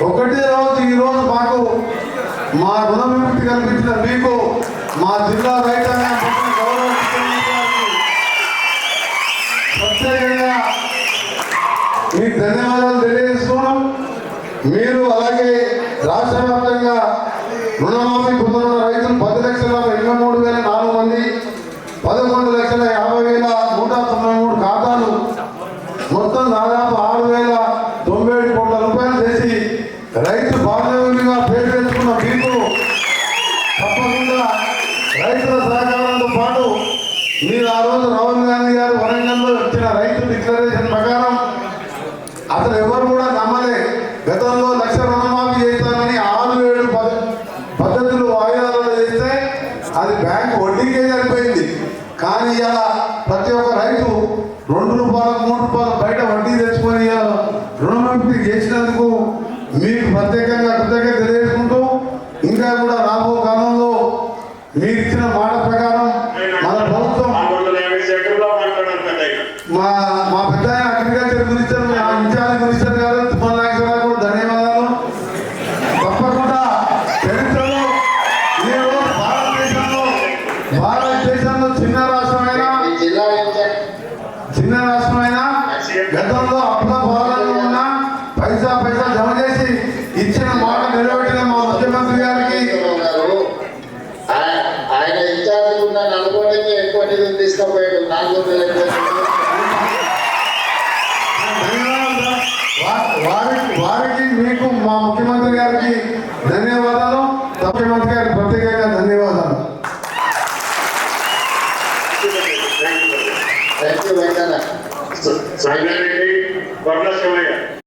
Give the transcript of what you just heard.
ఒకటే రోజు ఈ రోజు మాకు మా రుణ విముక్తి కల్పించిన మీకు మా జిల్లా రైతాంగం ప్రత్యేకంగా మీకు ధన్యవాదాలు తెలియజేస్తున్నాం. మీరు అలాగే రాష్ట్ర వ్యాప్తంగా రుణమాఫీ పొందుతున్న రైతులు పది లక్షల ఎనభై మూడు వేల నాలుగు మంది పదకొండు లక్షల యాభై వేల నూట తొంభై మూడు ఖాతాలు మొత్తం దాదాపు ఆరు వేల తొంభై ఏడు కోట్ల రూపాయలు చేసి రైతు బాంధవ్యులుగా పేరు తెచ్చుకున్న మీకు తప్పకుండా రైతుల సహకారంతో పాటు మీరు ఆ రోజు రాహుల్ గాంధీ గారు వరంగల్లో ఇచ్చిన రైతు డిక్లరేషన్ ప్రకారం అసలు ఎవరు కూడా నమ్మలే. గతంలో లక్ష రుణమాఫీ చేస్తానని ఆరు ఏడు పద్ధతులు వాయిదాలలో చేస్తే అది బ్యాంక్ వడ్డీకే సరిపోయింది. కానీ ఇలా ప్రతి ఒక్క రైతు రెండు రూపాయలు మూడు రూపాయలు బయట వడ్డీ తెచ్చుకొని రుణమాఫీ చేసినందుకు ప్రత్యేకంగా కృతజ్ఞత తెలియజేసుకుంటూ ఇంకా కూడా రాబో కాలంలో మీరు ఇచ్చిన మాట ప్రకారం మన ప్రభుత్వం మా మా పెద్ద అగ్రికల్చర్ మినిస్టర్ మా ఇన్ఛార్జ్ మినిస్టర్ గారు నాగేశ్వరరావు కూడా ధన్యవాదాలు. తప్పకుండా చరిత్రలో ఈ భారతదేశంలో భారతదేశంలో చిన్న రాష్ట్రమైన చిన్న రాష్ట్రమైన గతంలో అప్పుల పాలనలో ఉన్న పైసా పైసా జమ చేసి ఇచ్చిన మాట నిలబెట్టిన మా ముఖ్యమంత్రి గారికి. గారు ఆయ- ఆయన ఇన్ఛార్జ్ ఉన్న నల్గొండకి ఎక్కువ నిధులు తీసుకుపోయాడు. నాలుగు వారికి వారికి మీకు మా ముఖ్యమంత్రి గారికి ధన్యవాదాలు. ముఖ్యమంత్రి గారికి ప్రత్యేకంగా ధన్యవాదాలు. Thank you Venkanna